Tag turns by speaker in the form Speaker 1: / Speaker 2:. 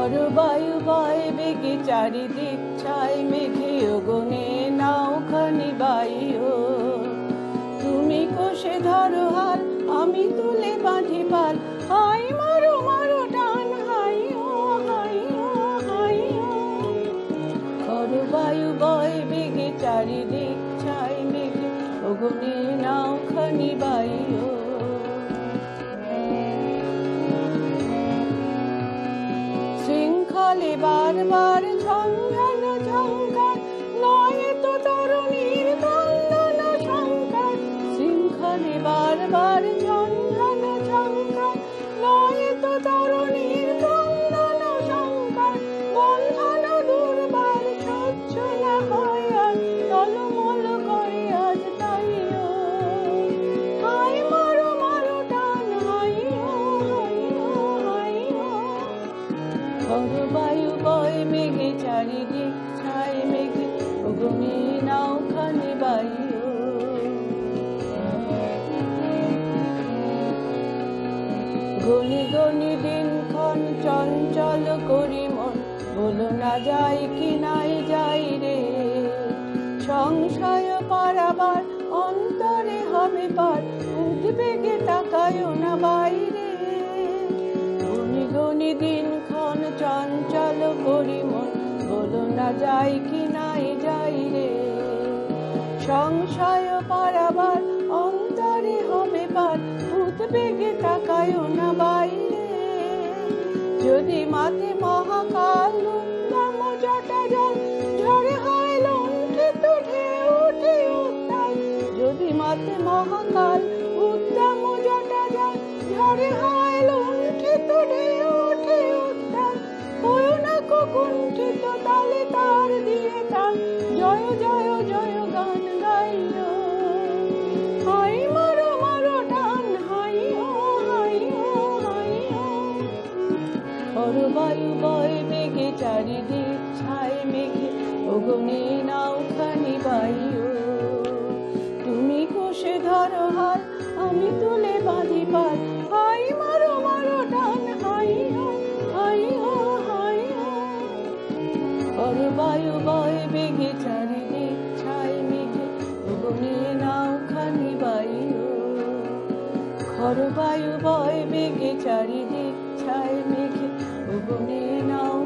Speaker 1: বায়ু বয় বেগে চারিদিক ছাই মেঘে অগনে নাওখানি বাইও তুমি কোষে ধরো হাল, আমি তুলে বাঁধি পাল। হাই মারো মারো টান হাই হাই হাই, ও। খর বায়ু বয় বেগে চারিদিক ছাই মেঘে অগনে নাওখানি বাইও বারবার ঝঞ্ঝন ঝঙ্কার নয় তো তরুণীর ক্রন্দন শঙ্কার শৃঙ্খলে বারবার ঝঞ্ঝন ঝঙ্কার। নয় তো তরুণীর খর বায়ু বয় মেঘে চারিদিক ছাই মেঘে নাওখানি বায়ু গনি গনি দিনক্ষণ চঞ্চল করি মন, বলো না যাই কি নাই যাই রে। সংশয় যাই কি নাই যাই রে। সংশয় পারাবার অন্তরে হবে পার উদ্বেগে তাকায় না বাইরে। যদি মাথে মহাকাল উত্তম জটা জল, ঝড়ে হয় মহাকাল উত্তম জটা জল, ঝড়ে হয় জয় জয় গান গাইও। হাই মারো মারো টান, হাই ও হাই ও হাই ও খর বায়ু বয় বেগে চারিদিক ছাই মেঘে অগনে নাও খানি তুমি খর বায়ু বয় বেগে চারিদিক ছাই মেঘে নাও খানি বায়ু বায়ু বয় নাওখানি